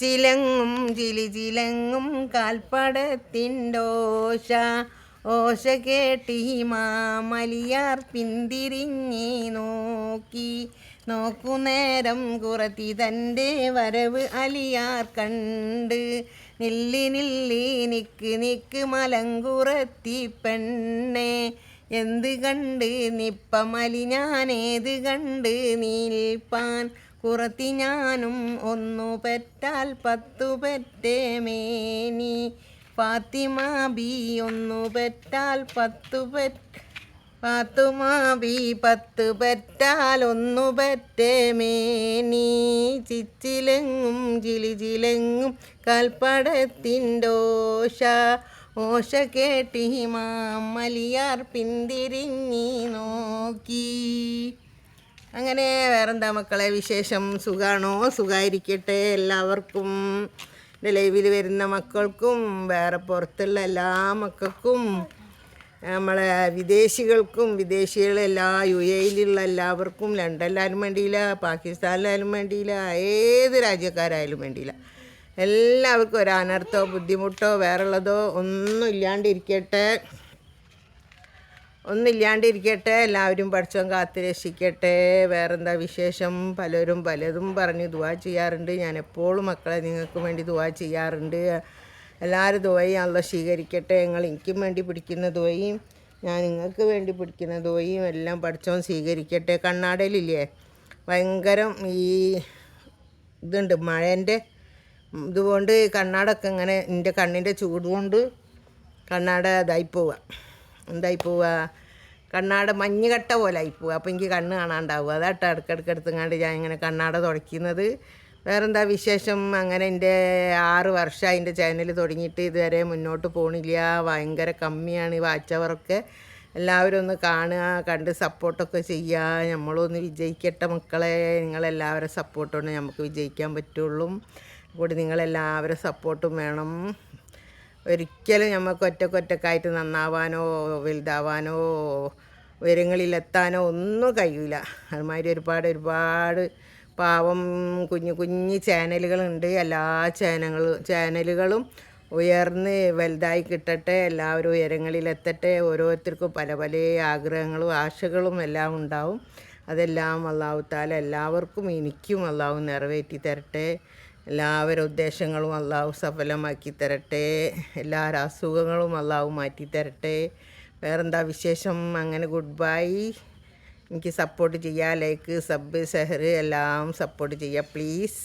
ചിലങ്ങും Chile ചിലങ്ങും കാൽപ്പടത്തിന്റോശ ഓശ കേട്ടി മാമലിയാർ പിന്തിരിഞ്ഞി നോക്കി. നോക്കുന്നേരം കുറത്തി തന്റെ വരവ് അലിയാർ കണ്ട്. നില്ലി നില്ലി നിക്ക് നിക്ക് മലങ്കുറത്തി പെണ്ണെ. എന്ത് കണ്ട് നിപ്പമലി ഞാനേത് കണ്ട് നീൽപ്പാൻ കുറത്തി ഞാനും ഒന്നു പെറ്റാൽ പത്തു പെറ്റേ മേനി. ഫാത്തിമ ബി ഒന്നു പെറ്റാൽ പത്തു പെറ്റ് ഫാത്തുമ ബി പത്ത് പെറ്റാൽ ഒന്നു പെറ്റേ മേനി. ചിച്ചിലെങ്ങും ചിലിചിലെങ്ങും കൽപ്പടത്തിന്റോഷ ഓശ കേട്ടി മാമലിയാർ പിന്തിരിഞ്ഞി നോക്കി. അങ്ങനെ വേറെന്താ മക്കളെ വിശേഷം? സുഖാണോ? സുഖമായിരിക്കട്ടെ എല്ലാവർക്കും. എന്റെ ലൈവിൽ വരുന്ന മക്കൾക്കും വേറെ പുറത്തുള്ള എല്ലാ മക്കൾക്കും നമ്മളെ വിദേശികൾക്കും വിദേശികളെല്ലാ യു എയിലുള്ള എല്ലാവർക്കും ലണ്ടനിലായാലും വേണ്ടിയില്ല പാകിസ്ഥാനിലായാലും വേണ്ടിയില്ല ഏത് രാജ്യക്കാരായാലും വേണ്ടിയില്ല. എല്ലാവർക്കും ഒരു അനർത്ഥോ ബുദ്ധിമുട്ടോ വേറുള്ളതോ ഒന്നും ഇല്ലാണ്ടിരിക്കട്ടെ. ഒന്നില്ലാണ്ടിരിക്കട്ടെ എല്ലാവരും പഠിച്ചോൻ കാത്ത് രക്ഷിക്കട്ടെ. വേറെന്താ വിശേഷം? പലരും പലതും പറഞ്ഞ് ദുവാ ചെയ്യാറുണ്ട്. ഞാൻ എപ്പോഴും മക്കളെ നിങ്ങൾക്ക് വേണ്ടി ദുവാ ചെയ്യാറുണ്ട്. എല്ലാവരും ദുവയും അല്ല സ്വീകരിക്കട്ടെ. നിങ്ങൾ എനിക്കും വേണ്ടി പിടിക്കുന്ന ദുവയും ഞാൻ നിങ്ങൾക്ക് വേണ്ടി പിടിക്കുന്ന ദുവയും എല്ലാം പഠിച്ചോൻ സ്വീകരിക്കട്ടെ. കണ്ണാടയിലില്ലേ? ഭയങ്കരം ഈ ഇതുണ്ട് മഴേന്റെ ഇതുകൊണ്ട് കണ്ണാടൊക്കെ ഇങ്ങനെ എന്റെ കണ്ണിന്റെ ചൂട് കൊണ്ട് കണ്ണാട ഇതായി പോവുക എന്തായി പോവുക കണ്ണാട മഞ്ഞ് കട്ട പോലെ ആയി പോവുക അപ്പോൾ എനിക്ക് കണ്ണ് കാണാണ്ടാവുക. അതാട്ടോ ഇടയ്ക്കിടയ്ക്ക് എടുത്തുങ്ങാണ്ട് ഞാൻ ഇങ്ങനെ കണ്ണാട തുടയ്ക്കുന്നത്. വേറെന്താ വിശേഷം? അങ്ങനെ എന്റെ ആറ് വർഷം അതിന്റെ ചാനൽ തുടങ്ങിയിട്ട് ഇതുവരെ മുന്നോട്ട് പോണില്ല. ഭയങ്കര കമ്മിയാണ് ഈ വാച്ചവറൊക്കെ. എല്ലാവരും ഒന്ന് കാണുക കണ്ട് സപ്പോർട്ടൊക്കെ ചെയ്യുക. നമ്മളൊന്ന് വിജയിക്കട്ടെ മക്കളെ. നിങ്ങളെല്ലാവരും സപ്പോർട്ടുണ്ട് നമുക്ക് വിജയിക്കാൻ പറ്റുള്ളൂ. കൂടി നിങ്ങളെല്ലാവരും സപ്പോർട്ടും വേണം. ഒരിക്കലും നമുക്ക് ഒറ്റക്കൊറ്റക്കായിട്ട് നന്നാവാനോ വലുതാവാനോ ഉയരങ്ങളിലെത്താനോ ഒന്നും കഴിയില്ല അതുമാതിരി ഒരുപാട് ഒരുപാട് പാവം കുഞ്ഞു കുഞ്ഞു ചാനലുകളുണ്ട്. എല്ലാ ചാനലുകളും ചാനലുകളും ഉയർന്ന് വലുതായി കിട്ടട്ടെ എല്ലാവരും ഉയരങ്ങളിലെത്തട്ടെ. ഓരോരുത്തർക്കും പല പല ആഗ്രഹങ്ങളും ആശകളും എല്ലാം ഉണ്ടാവും. അതെല്ലാം അള്ളാഹു എല്ലാവർക്കും എനിക്കും അള്ളാഹു നിറവേറ്റി തരട്ടെ എല്ലാവരുടെ ഉദ്ദേശങ്ങളും അള്ളാഹു സഫലമാക്കി തരട്ടെ. എല്ലാ അസുഖങ്ങളും അള്ളാഹു മാറ്റി തരട്ടെ. വേറെന്താ വിശേഷം? അങ്ങനെ ഗുഡ് ബൈ എനിക്ക് സപ്പോർട്ട് ചെയ്യുക ലൈക്ക് സബ് സെഹർ എല്ലാം സപ്പോർട്ട് ചെയ്യുക പ്ലീസ്